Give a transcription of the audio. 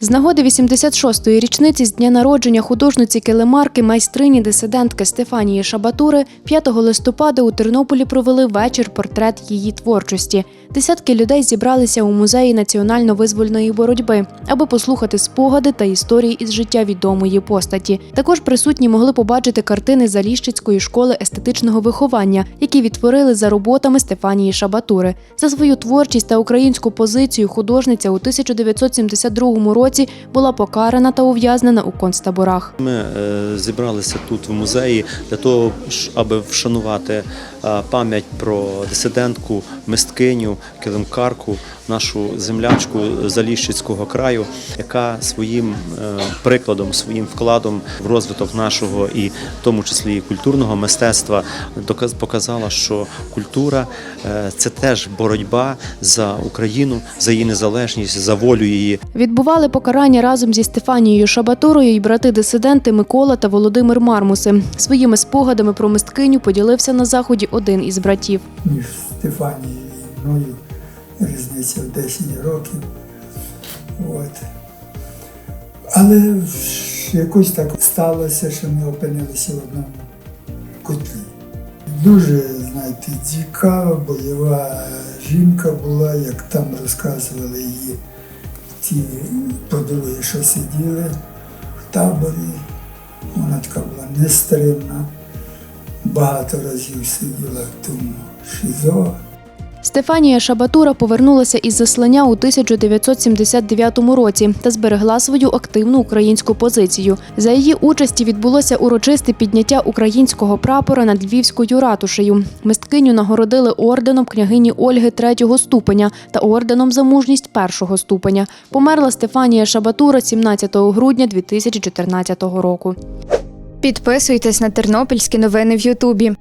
З нагоди 86-ї річниці з дня народження художниці килимарки майстрині дисидентки Стефанії Шабатури 5 листопада у Тернополі провели вечір портрет її творчості. Десятки людей зібралися у музеї національно-визвольної боротьби, аби послухати спогади та історії із життя відомої постаті. Також присутні могли побачити картини Заліщицької школи естетичного виховання, які відтворили за роботами Стефанії Шабатури. За свою творчість та українську позицію художниця у 1972 році була покарана та ув'язнена у концтаборах. Ми е, зібралися тут в музеї для того, аби вшанувати пам'ять про дисидентку, мисткиню, килимкарку, нашу землячку Заліщицького краю, яка своїм е, прикладом, своїм вкладом в розвиток нашого і в тому числі і культурного мистецтва доказ- показала, що культура е, це теж боротьба за Україну, за її незалежність, за волю її. Відбували покарання разом зі Стефанією Шабатурою і брати-дисиденти Микола та Володимир Мармуси. Своїми спогадами про мисткиню поділився на заході один із братів. між Стефанією і мною різниця в 10 років. От. Але якось так сталося, що ми опинилися в одному котлі. Дуже, знаєте, цікава, бойова жінка була, як там розказували її ті подруги, що сиділи в таборі. Вона така була нестримна багато разів сиділа в тому ШІЗО. Стефанія Шабатура повернулася із заслання у 1979 році та зберегла свою активну українську позицію. За її участі відбулося урочисте підняття українського прапора над Львівською ратушею. Мисткиню нагородили орденом княгині Ольги третього ступеня та орденом за мужність першого ступеня. Померла Стефанія Шабатура 17 грудня 2014 року. Підписуйтесь на тернопільські новини в Ютубі.